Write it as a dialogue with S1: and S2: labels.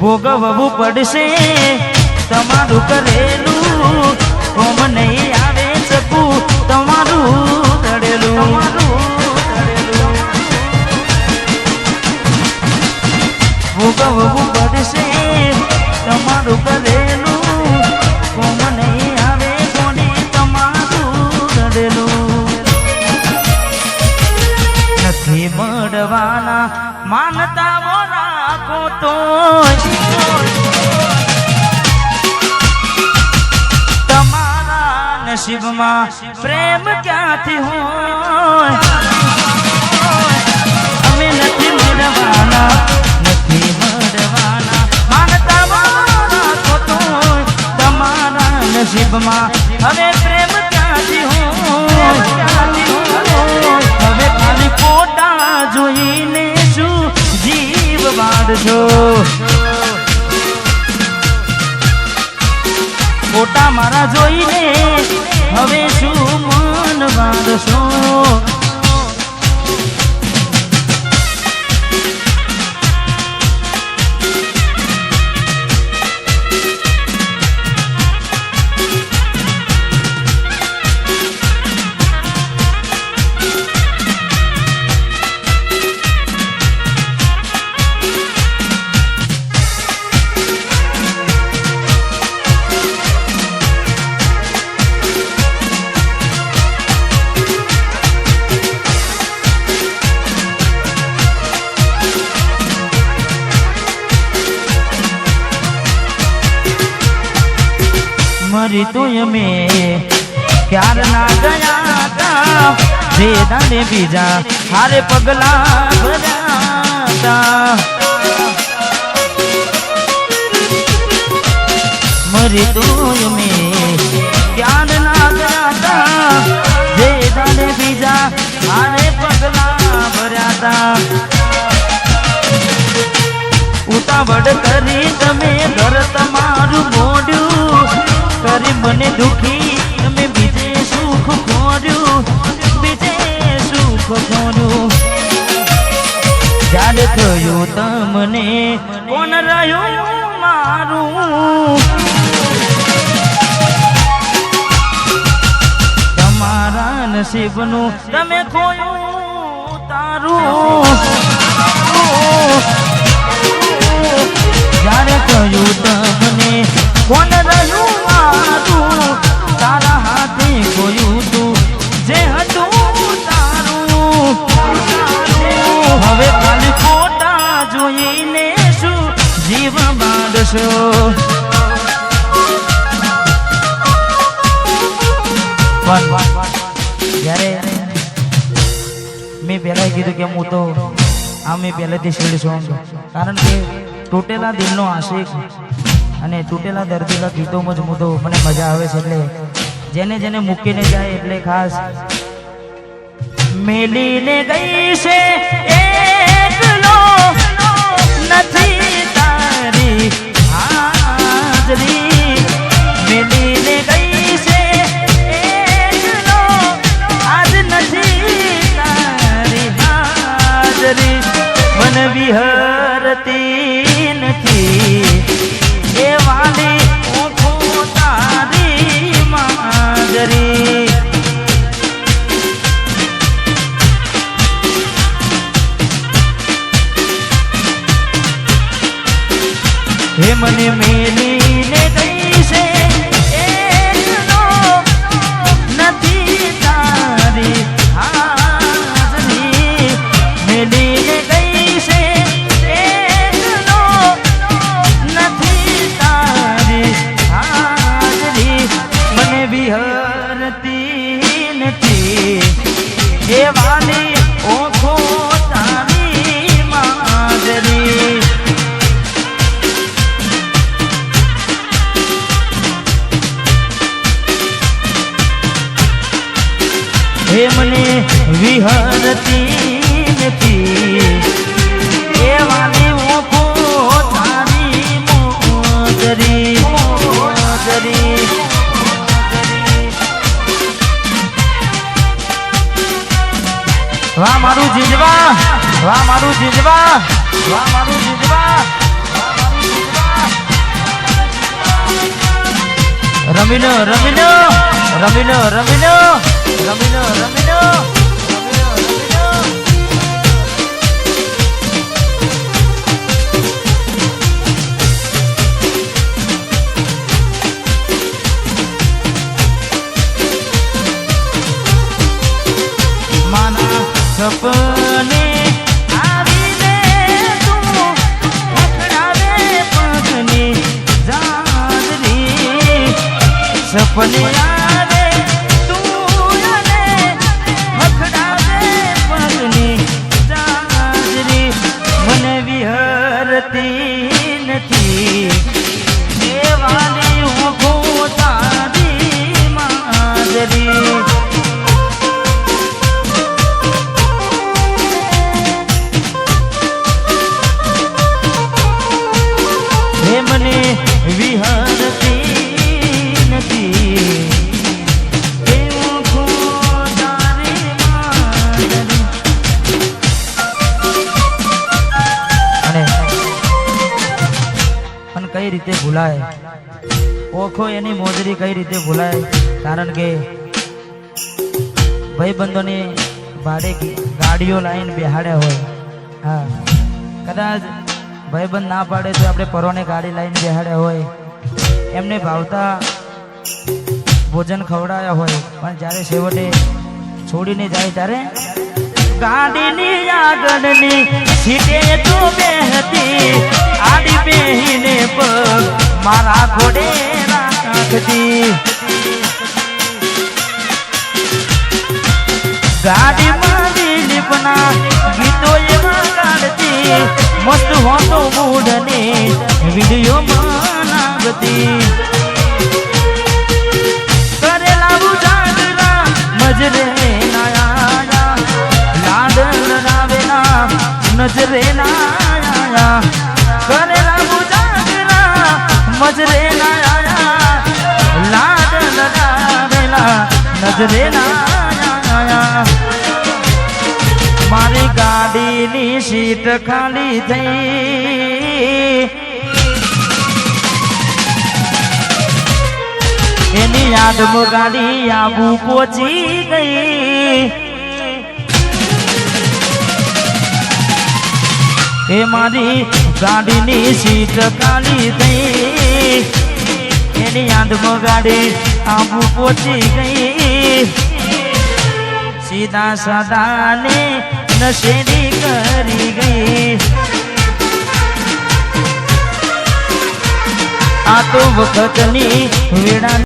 S1: ભોગવવું પડશે. તમારું કરેલું કોમ નહીં આવે શકું. તમારું તળેલું. ભોગવવું પડશે. તમારું કરેલું કોમ નહીં આવે કોને? તમારું તળેલું. નથી મળવાના માનતા રાખો તો તમારા નસીબમાં પ્રેમ ક્યાંથી હોય? અમે નથી મળવાના ફોટા મારા જોઈને હવે શું મન વાળશો મરી તો મે ક્યાર ના ગયા તા? જે દાને બીજા હારે પગલા ભર્યા તા. મરી અમે ક્યાર ના ગયા તા? જે દાને બીજા હારે પગલા ભર્યા તા. ઉતાવળ કરી તમે, ઘર તમારું થયું તમને? કોણ રહ્યું મારું? તમારા નસીબનું તમે ખોયું તારું. જ્યારે કહ્યું બાંધશો જ્યારે મેં પહેલાં કીધું કે હું તો આ મેં પહેલેથી શીલ સોંગ. કારણ કે તૂટેલા દિલનો આશિક અને તૂટેલા દર્દીના ગીતોમાં જ હું તો મને મજા આવે છે એટલે જેને જેને મૂકીને જાય એટલે ખાસ મેલીને ગઈ છે એકલો. જેમને વિહરતી નથી એવાની ઓખો તારી મોજરી મોજરી વાહ મારું જીજવા, વાહ મારું જીજવા, વાહ મારું જીજવા રમીલો રમીલો રમીનો રમીનો રમીનો રમીનો સપને સપને ભૂલાય. ઓખો એની મોજરી કઈ રીતે ભૂલાય? કારણ કે ભાઈબંધોની ભાડે ગાડીઓ લાઈન બેહાડ્યા હોય. હા. કદાચ ભાઈબંધ ના પાડે તો આપણે પરોને ગાડી લાઈન બેહાડ્યા હોય. એમને ભાવતા ભોજન ખવડાવ્યા હોય. પણ જ્યારે છેવટે છોડીને જાય ત્યારે ગાડીની આગળની સીટે તો બેહતી આડી બેહીને પગ મારા ઘોડે રાખતી. ગાડીમાં દિલીપના ગીતો એમાં ગાડતી, મસ્ત હોતો મૂડને વિડીયોમાં નાગતી નજરે નાયા મારી ગાડીની સીટ ખાલી થઈ. એની યાદમાં ગાડી આબુ પહોંચી ગઈ. એ મારી ગાડીની સીટ ખાલી થઈ. એની યાદમાં ગાડી આબુ પહોંચી ગઈ. સીધા સદાને નશેડી કરી ગઈ. આ તો વખતની વેળા